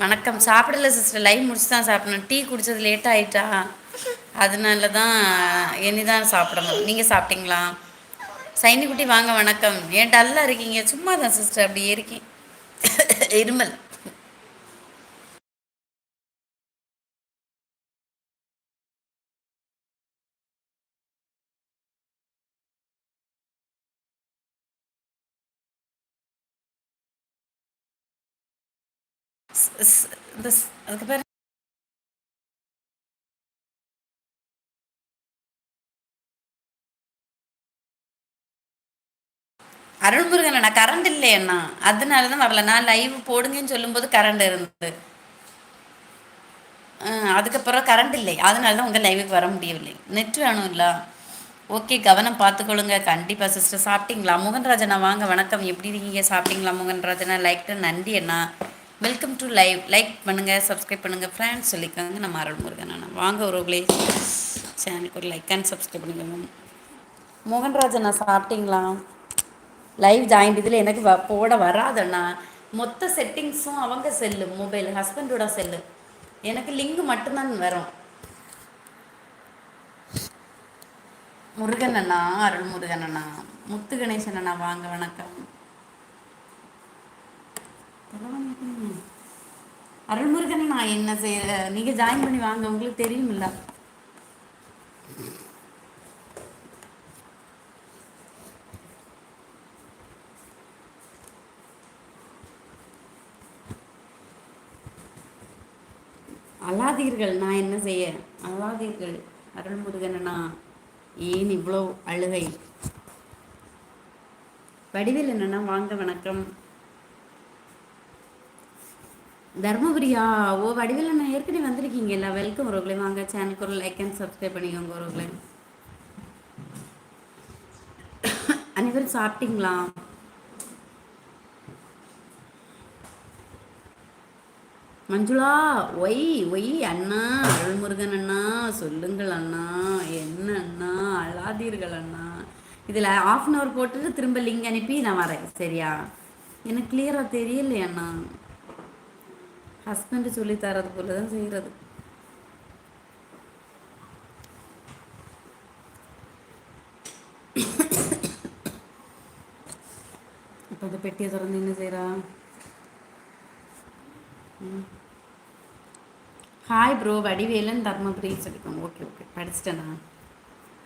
வணக்கம். சாப்பிடல sister live முடிச்சு தான் சாப்பிடணும். டீ குடிச்சது லேட் ஆயிட்டா. அதனால தான் இனிதான் சாப்பிடணும். நீங்கள் சாப்பிட்டீங்களா? சைனி குட்டி வாங்க. வணக்கம். ஏன் டல்லாக இருக்கீங்க? சும்மா தான் சிஸ்டர் அப்படி இருக்கேன். இருமல். இந்த அதுக்கு பேர் அருள்முருகன் அண்ணா கரண்ட் இல்லையண்ணா அதனால தான் வரல. நான் லைவ் போடுங்கன்னு சொல்லும்போது கரண்ட் இருந்தது அதுக்கப்புறம் கரண்ட் இல்லை. அதனால தான் உங்கள் லைவுக்கு வர முடியவில்லை. நெட் வேணும்ல. ஓகே கவனம் பார்த்துக்கொள்ளுங்க. கண்டிப்பாக சிஸ்டர் சாப்பிட்டீங்களா? மோகன்ராஜனா வாங்க. வணக்கம். எப்படி இருக்கீங்க? சாப்பிட்டீங்களா மோகன்ராஜனா லைக் நன்றி அண்ணா. வெல்கம் டு லைவ் லைக் பண்ணுங்கள் சப்ஸ்கிரைப் பண்ணுங்கள் ஃப்ரெண்ட்ஸ் சொல்லிக்கோங்க. நம்ம அருள்முருகன் அண்ணா வாங்க உறவுகளே. சேனலுக்கு ஒரு லைக் அண்ட் சப்ஸ்கிரைப் பண்ணிக்கோங்க மோகன்ராஜண்ணா சாப்பிட்டீங்களா? லைவ் ஜாயிண்ட் இதில் எனக்கு வ போட வராதண்ணா மொத்த செட்டிங்ஸும் அவங்க செல்லு. மொபைல் ஹஸ்பண்டோட செல்லு. எனக்கு லிங்க் மட்டும்தான் வரும். முருகன் அண்ணா அருள் முருகன் அண்ணா. முத்து கணேசன் அண்ணா வாங்க வணக்கம். அருள்முருகன் நான் என்ன செய்ய நீங்கள் ஜாயின் பண்ணி வாங்க உங்களுக்கு தெரியுமில்ல. அல்லாதீர்கள் நான் என்ன செய்ய? அல்லாதீர்கள் அருள்முருகன் அண்ணா ஏன் இவ்வளோ அழுகை? வடிவில் என்னன்னா வாங்க வணக்கம். தர்மபுரியா? ஓ வடிவில் நான் ஏற்கனவே வந்திருக்கீங்கல்ல வெல்கம் ஒருவர்களே வாங்க சேனலுக்கு ஒரு லைக் அண்ட் சப்ஸ்கிரைப் பண்ணிக்கோங்க ஒருவர்களே அனைவரும் சாப்பிட்டீங்களா? மஞ்சுளா ஒய் ஒய் அண்ணா அருள்முருகன் அண்ணா சொல்லுங்கள் அண்ணா என்ன அண்ணா அழாதீர்கள் அண்ணா. இதில் ஆஃப் அன் ஹவர் போட்டுட்டு திரும்ப லிங்க் அனுப்பி நான் வரேன். சரியா? எனக்கு கிளியராக தெரியலையே அண்ணா. ஹஸ்பண்டு சொல்லி தரது போல தான் செய்கிறது இப்போ இந்த பெட்டியை திறந்து என்ன செய்கிறா ஹாய் ப்ரோ வடிவேலன் தர்மபுரி சொல்லிக்கோங்க. ஓகே ஓகே படிச்சிட்டேண்ணா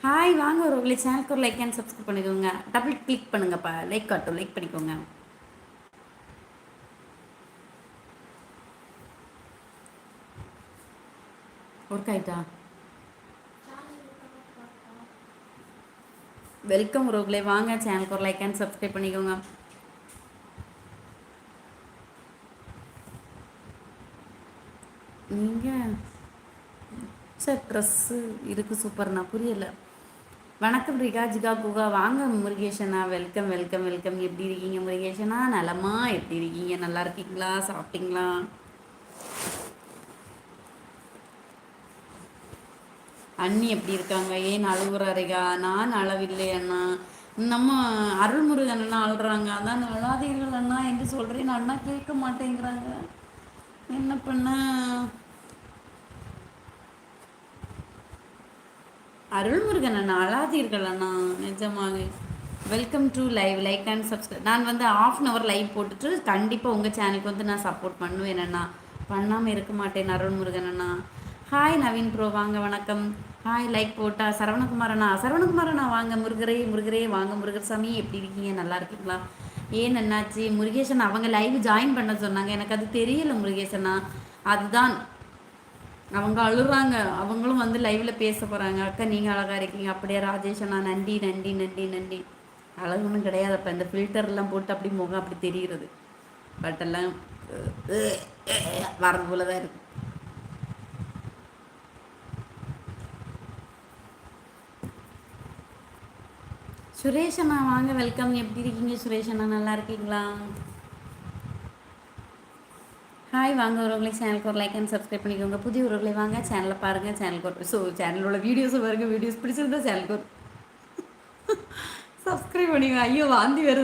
ஹாய் வாங்க ஒரு உங்களுக்கு சேனலுக்கு ஒரு லைக் அண்ட் சப்ஸ்கிரைப் பண்ணிக்கோங்க. டபுள் கிளிக் பண்ணுங்கப்பா. லைக் காட்டும். லைக் பண்ணிக்கோங்க. ஒர்க் ஆயிட்டா வெல்கம் உறவுகளே வாங்க சேனலுக்கு ஒரு லைக் அண்ட் சப்ஸ்கிரைப் பண்ணிக்கோங்க. நீங்கள் சார் ட்ரெஸ்ஸு இருக்குது சூப்பர்ண்ணா புரியல. வணக்கம் ரிகா ஜிகா குகா. வாங்க முருகேஷனா வெல்கம் வெல்கம் வெல்கம் எப்படி இருக்கீங்க முருகேஷனா நலமா? எப்படி இருக்கீங்க? நல்லா இருக்கீங்களா? சாப்பிட்டீங்களா? அண்ணி எப்படி இருக்காங்க? ஏன் அழுகுறாரிகா நான் அளவில்லை அண்ணா. நம்ம அருள்முருகன் அண்ணா அழுறாங்க. அதான் அழாதீர்கள் அண்ணா என்று சொல்கிறேன் அண்ணா கேட்க மாட்டேங்கிறாங்க. என்ன பண்ண? அருள்முருகன் அண்ணா அழாதீர்கள் அண்ணா. நிஜமாக welcome to live like and subscribe நான் வந்து ஆஃப் அன் ஹவர் லைவ் போட்டுட்டு கண்டிப்பாக உங்கள் சேனலுக்கு வந்து நான் சப்போர்ட் பண்ணுவேன் அண்ணா. பண்ணாமல் இருக்க மாட்டேன் அருள்முருகன் அண்ணா. Hi Naveen bro. வாங்க வணக்கம். ஹாய் லைக் போட்டா. சரவணகுமார் அண்ணா வாங்க. முருகரே முருகரே வாங்க. முருகர் சாமி எப்படி இருக்கீங்க? நல்லா இருக்கீங்களா? ஏன் என்னாச்சு? முருகேசன் அவங்க லைவ் ஜாயின் பண்ண சொன்னாங்க. எனக்கு அது தெரியல முருகேசனா. அதுதான். அவங்க அழுறாங்க. அவங்களும் வந்து லைவ்ல பேச போறாங்க. அக்கா நீங்க அழகா இருக்கீங்க. அப்படியே ராஜேஷ் அண்ணா நன்றி நன்றி நன்றி நன்றி. அழகுன்னு கிடையாது. அப்போ இந்த ஃபில்டர்லாம் போட்டு அப்படி முகம் அப்படி தெரிகிறது. பட் எல்லாம் வரது போல தான் இருக்கு. சுரேஷ் அண்ணா வாங்க வெல்கம் எப்படி இருக்கீங்க? சுரேஷ் அண்ணா நல்லா இருக்கீங்களா? ஹாய் வாங்க உறவுகளை சேனலுக்கு ஒரு லைக் அண்ட் சப்ஸ்கிரைப் பண்ணிக்கோங்க. புதிய உறவுகளை வாங்க சேனலை பாருங்கள் சேனலுக்கு ஒரு ஸோ சேனலோட வீடியோஸை பாருங்கள் வீடியோஸ் பிடிச்சிருந்தா சேனலுக்கு ஒரு சப்ஸ்கிரைப் பண்ணிக்கோங்க. ஐயோ வாந்தி வருது.